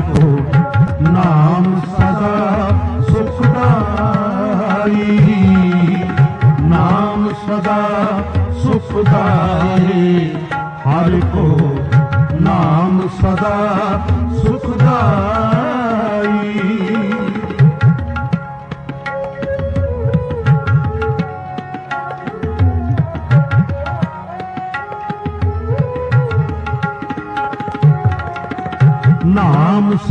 ਕੋ ਨਾਮ ਸਦਾ ਸੁਖਦਾਈ ਨਾਮ ਸਦਾ ਸੁਖਦਾਈ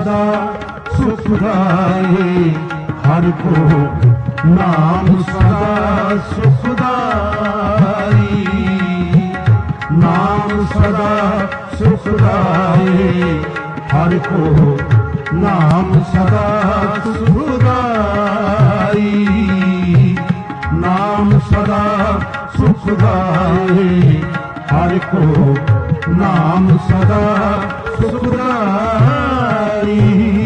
ਸਦਾ ਸੁਖ ਰਾਏ ਹਰ ਕੋ ਨਾਮ ਸਦਾ ਸੁਖਦਾਈ ਨਾਮ ਸਦਾ ਸੁਖਦਾਈ ਹਰ ਕੋ ਨਾਮ ਸਦਾ ਸੁਖਦਾਈ ਨਾਮ ਸਦਾ ਸੁਖਦਾਈ ਹਰ ਕੋ ਨਾਮ ਸਦਾ ਸੁਖਦਾਈ কালী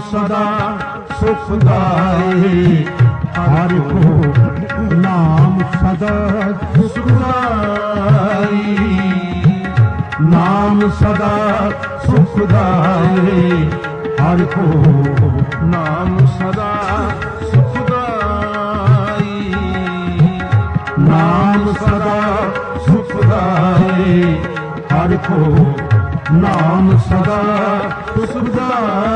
ਸਦਾ ਸੁਖ ਦਾਏ ਹਰ ਕੋ ਨਾਮ ਸਦਾ ਸੁਖ ਦਾਈ ਨਾਮ ਸਦਾ ਸੁਖ ਦਾਏ ਹਰ ਕੋ ਨਾਮ ਸਦਾ ਸੁਖ ਦਾਈ ਨਾਮ ਸਦਾ ਸੁਖ ਦਾਏ ਹਰ ਕੋ ਨਾਮ ਸਦਾ ਸੁਖ ਦਾਈ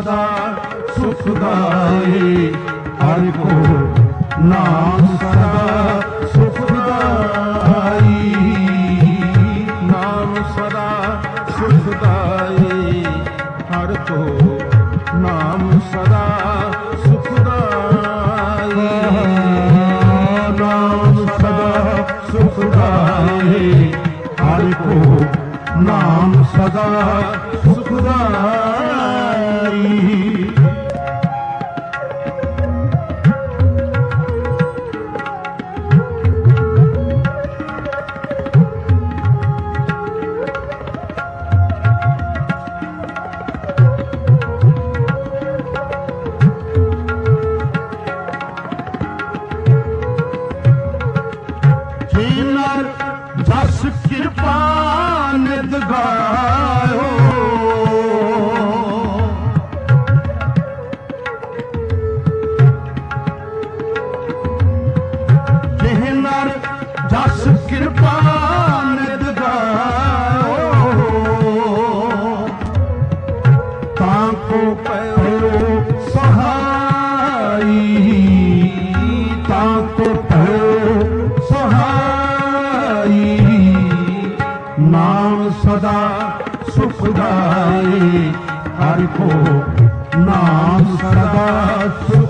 ਸਦਾ ਸੁਖ ਦਾਏ ਹਰਿ ਕੋ ਨਾਮ ਸਦਾ ਸੁਖਦਾਈ ਨਾਮ ਸਦਾ ਸੁਖ ਦਾਏ ਹਰਿ ਕੋ ਨਾਮ ਸਦਾ ਸੁਖਦਾਈ ਨਾਮ ਸਦਾ ਸੁਖ ਦਾਏ ਹਰਿ ਕੋ ਨਾਮ ਸਦਾ ਸੁਖ ਦਾਈ ਜਿਨਰ ਜਸ ਕਿਰਪਾ ਨਿਤ ਜਸ ਕਿਰਪਾ ਨਿਤ ਤਾਂ ਕੋ ਪਇਓ ਸਹਾਈ। ਤਾਂ ਕੋ ਪਇਓ ਸਹਾਈ। ਨਾਮ ਸਦਾ ਸੁਖਦਾ ਹਰਿ ਕੋ ਨਾਮ ਸਦਾ ਸੁਖ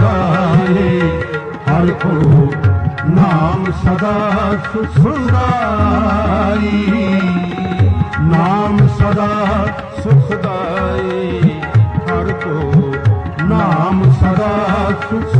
ਗਾਏ ਹਰ ਕੋ ਨਾਮ ਸਦਾ ਸੁਖ ਨਾਮ ਸਦਾ ਸੁਖ ਹਰ ਕੋ ਨਾਮ ਸਦਾ ਸੁਖ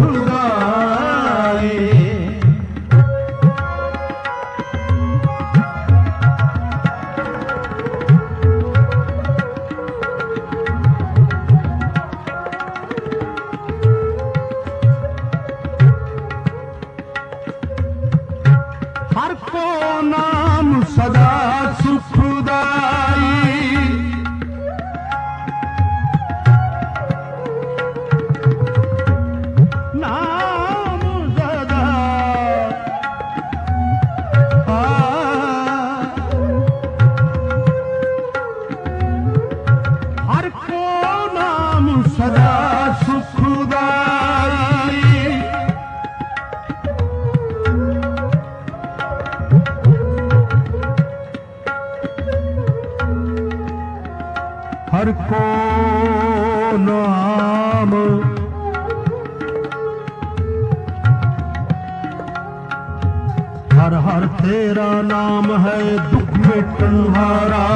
ਹਰ ਤੇਰਾ ਨਾਮ ਹੈ ਦੁੱਖ ਮਿਟਣ ਹਾਰਾ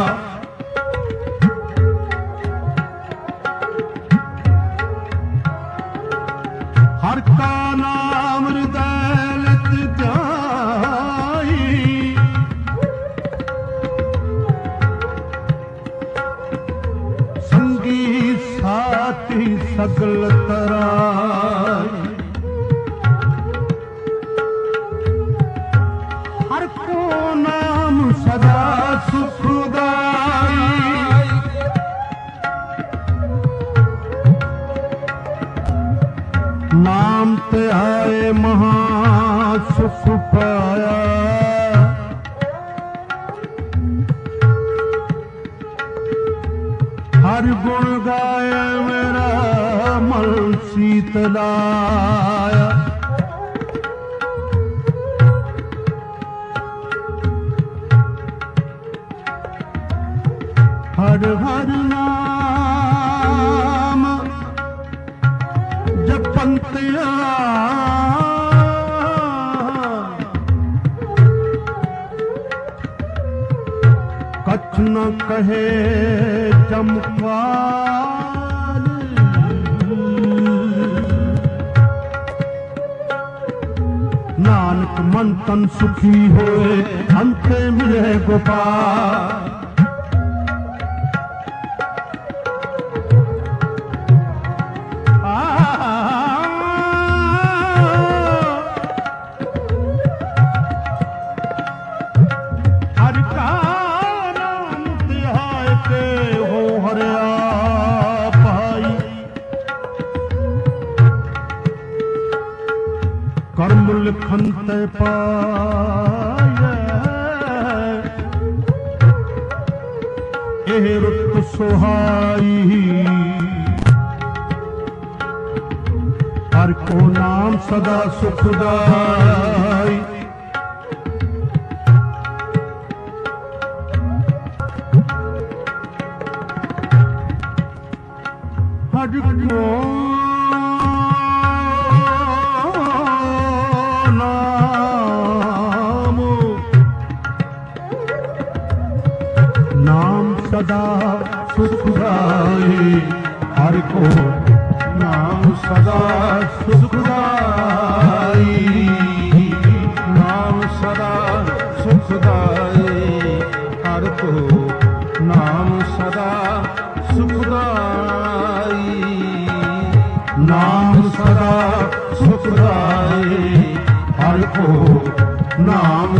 ਹਰ ਕਾ ਨਾਮ ਹਿਰਦੈ ਲਿਤ ਧਿਆਈ ਸੰਗੀ ਸਾਥੀ ਸਗਲ ਤਰਾਈ ਹਰ ਕੋ ਨਾਮ ਸਦਾ ਸੁਖਦਾਈ। ਨਾਮ ਤੇ ਆਏ ਮਹਾ ਸੁਖ ਪਾਇਆ। ਹਰ ਗੁਣ ਗਾਇਆ ਮੇਰਾ ਮਨ ਸ਼ੀਤਲਾ ਨਾਨਕ ਮਨ ਤਨ ਸੁਖੀ ਹੋਏ ਅੰਤੇ ਮਿਲੇ ਗੋਪਾਲ। ਕਰਮ ਲਿਖਨ ਤੇ ਪਾਇਆ ਇਹ ਰੁੱਤ ਸੁਹਾਈ। ਹਰ ਕੋ ਨਾਮ ਸਦਾ ਸੁਖਦਾਈ। ਹਰ ਕੋ ਨਾਮ ਸਦਾ ਸੁਖਦਾਈ ਹਰ ਕੋ ਨਾਮ ਸਦਾ ਸੁਖਦਾਈ ਨਾਮ ਸਦਾ ਸੁਖਦਾਈ ਹਰ ਕੋ ਨਾਮ ਸਦਾ ਸੁਖਦਾਈ ਨਾਮ ਸਦਾ ਸੁਖਦਾਈ ਹਰ ਕੋ ਨਾਮ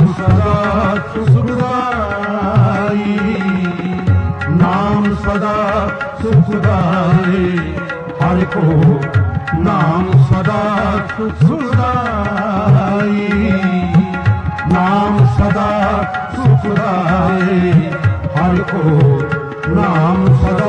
ਜਾਏ ਹਰ ਕੋ ਨਾਮ ਸਦਾ ਸੁਖਦਾਈ। ਨਾਮ ਸਦਾ ਸੁਖਦਾਈ। ਹਰ ਕੋ ਨਾਮ ਸਦਾ